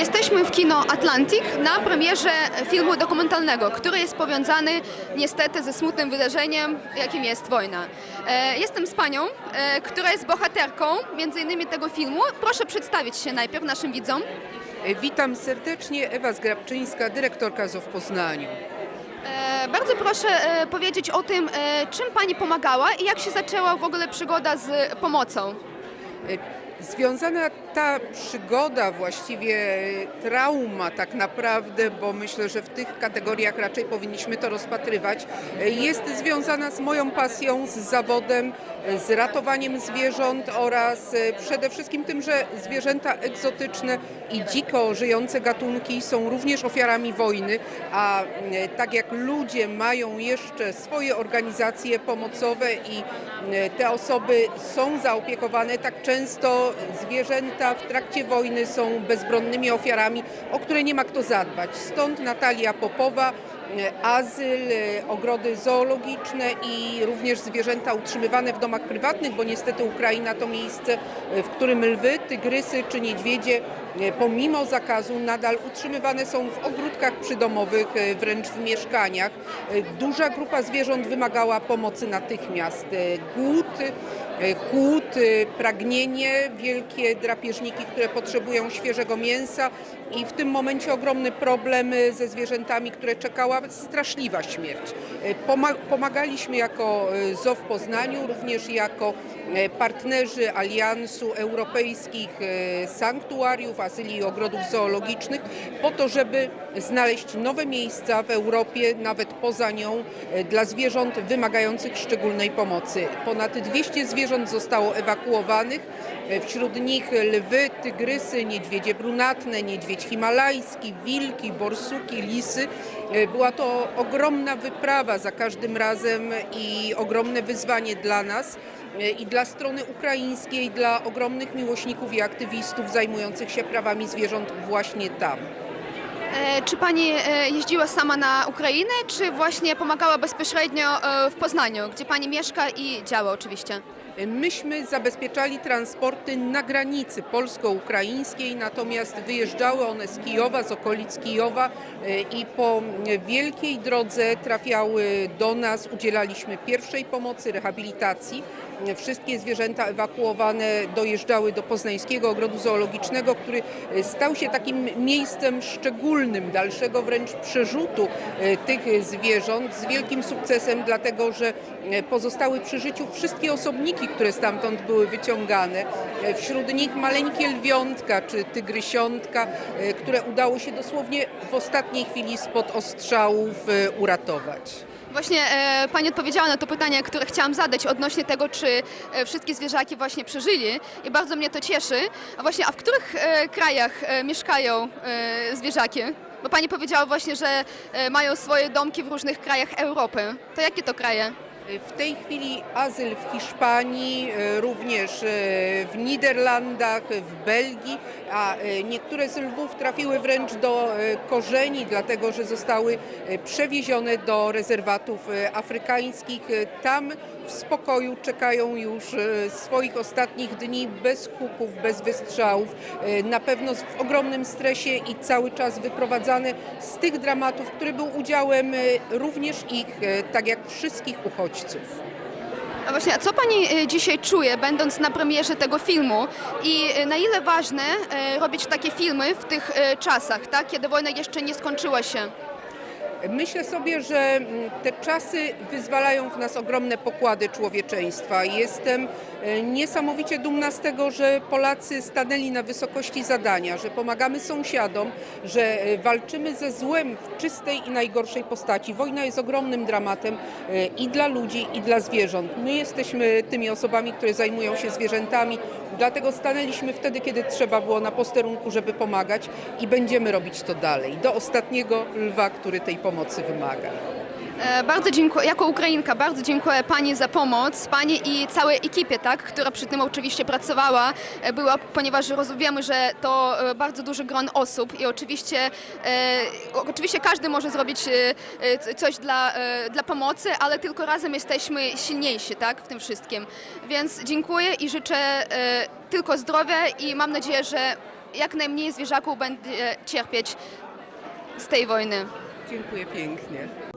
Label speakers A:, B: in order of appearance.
A: Jesteśmy w kino Atlantic na premierze filmu dokumentalnego, który jest powiązany niestety ze smutnym wydarzeniem, jakim jest wojna. E, Jestem z panią, e, która jest bohaterką między innymi tego filmu. Proszę przedstawić się najpierw naszym widzom.
B: Witam serdecznie, Ewa Zgrabczyńska, dyrektorka ZOW w Poznaniu.
A: E, Bardzo proszę e, powiedzieć o tym, e, czym pani pomagała i jak się zaczęła w ogóle przygoda z pomocą.
B: Związana ta przygoda, właściwie trauma tak naprawdę, bo myślę, że w tych kategoriach raczej powinniśmy to rozpatrywać, jest związana z moją pasją, z zawodem, z ratowaniem zwierząt oraz przede wszystkim tym, że zwierzęta egzotyczne i dziko żyjące gatunki są również ofiarami wojny, a tak jak ludzie mają jeszcze swoje organizacje pomocowe i te osoby są zaopiekowane, tak często zwierzęta w trakcie wojny są bezbronnymi ofiarami, o które nie ma kto zadbać. Stąd Natalia Popowa, azyl, ogrody zoologiczne i również zwierzęta utrzymywane w domach prywatnych, bo niestety Ukraina to miejsce, w którym lwy, tygrysy czy niedźwiedzie pomimo zakazu nadal utrzymywane są w ogródkach przydomowych, wręcz w mieszkaniach. Duża grupa zwierząt wymagała pomocy natychmiast. Głód, chłód, pragnienie, wielkie drapieżniki, które potrzebują świeżego mięsa i w tym momencie ogromny problem ze zwierzętami, które czekała straszliwa śmierć. Poma- Pomagaliśmy jako ZOW w Poznaniu, również jako partnerzy Aliansu Europejskich Sanktuariów, Azyli i Ogrodów Zoologicznych po to, żeby znaleźć nowe miejsca w Europie, nawet poza nią, dla zwierząt wymagających szczególnej pomocy. Ponad 200 zwierząt zostało ewakuowanych, wśród nich lwy, tygrysy, niedźwiedzie brunatne, niedźwiedź himalajski, wilki, borsuki, lisy. Była to ogromna wyprawa za każdym razem i ogromne wyzwanie dla nas i dla strony ukraińskiej, dla ogromnych miłośników i aktywistów zajmujących się prawami zwierząt właśnie tam.
A: E, Czy pani e, jeździła sama na Ukrainę, czy właśnie pomagała bezpośrednio e, w Poznaniu, gdzie pani mieszka i działa oczywiście?
B: Myśmy zabezpieczali transporty na granicy polsko-ukraińskiej, natomiast wyjeżdżały one z Kijowa, z okolic Kijowa e, i po wielkiej drodze trafiały do nas. Udzielaliśmy pierwszej pomocy, rehabilitacji. Wszystkie zwierzęta ewakuowane dojeżdżały do Poznańskiego Ogrodu Zoologicznego, który stał się takim miejscem szczególnym dalszego wręcz przerzutu e, tych zwierząt z wielkim sukcesem, dlatego że e, pozostały przy życiu wszystkie osobniki, które stamtąd były wyciągane. E, Wśród nich maleńkie lwiątka czy tygrysiątka, e, które udało się dosłownie w ostatniej chwili spod ostrzałów e, uratować.
A: Właśnie e, Pani odpowiedziała na to pytanie, które chciałam zadać odnośnie tego, czy e, wszystkie zwierzaki właśnie przeżyli i bardzo mnie to cieszy. A właśnie, a w których e, krajach e, mieszkają e, zwierzaki? Bo Pani powiedziała właśnie, że e, mają swoje domki w różnych krajach Europy. To jakie to kraje?
B: W tej chwili azyl w Hiszpanii, e, również e, w Niderlandach, w Belgii, a e, niektóre z lwów trafiły wręcz do korzeni, dlatego że zostały przewiezione do rezerwatów afrykańskich. Tam w spokoju czekają już e, swoich ostatnich dni bez huków, bez wystrzałów, e, na pewno w ogromnym stresie i cały czas wyprowadzane z tych dramatów, który był udziałem e, również ich, tak jak wszystkich uchodźców.
A: A właśnie, a co Pani dzisiaj czuje, będąc na premierze tego filmu i na ile ważne robić takie filmy w tych czasach, tak, kiedy wojna jeszcze nie skończyła się?
B: Myślę sobie, że mm, te czasy wyzwalają w nas ogromne pokłady człowieczeństwa. Jestem e, niesamowicie dumna z tego, że Polacy stanęli na wysokości zadania, że pomagamy sąsiadom, że e, walczymy ze złem w czystej i najgorszej postaci. Wojna jest ogromnym dramatem e, i dla ludzi, i dla zwierząt. My jesteśmy tymi osobami, które zajmują się zwierzętami, dlatego stanęliśmy wtedy, kiedy trzeba było na posterunku, żeby pomagać i będziemy robić to dalej. Do ostatniego lwa, który tej pomocy wymaga.
A: E, Bardzo dziękuję, jako Ukrainka, bardzo dziękuję Pani za pomoc, Pani i całej ekipie, tak, która przy tym oczywiście pracowała, e, była, ponieważ rozumiemy, że to e, bardzo duży gron osób i oczywiście, e, oczywiście każdy może zrobić coś dla, dla pomocy, ale tylko razem jesteśmy silniejsi, tak, w tym wszystkim. Więc dziękuję i życzę e, tylko zdrowia i mam nadzieję, że jak najmniej zwierzaków będzie cierpieć z tej wojny.
B: Dziękuję pięknie.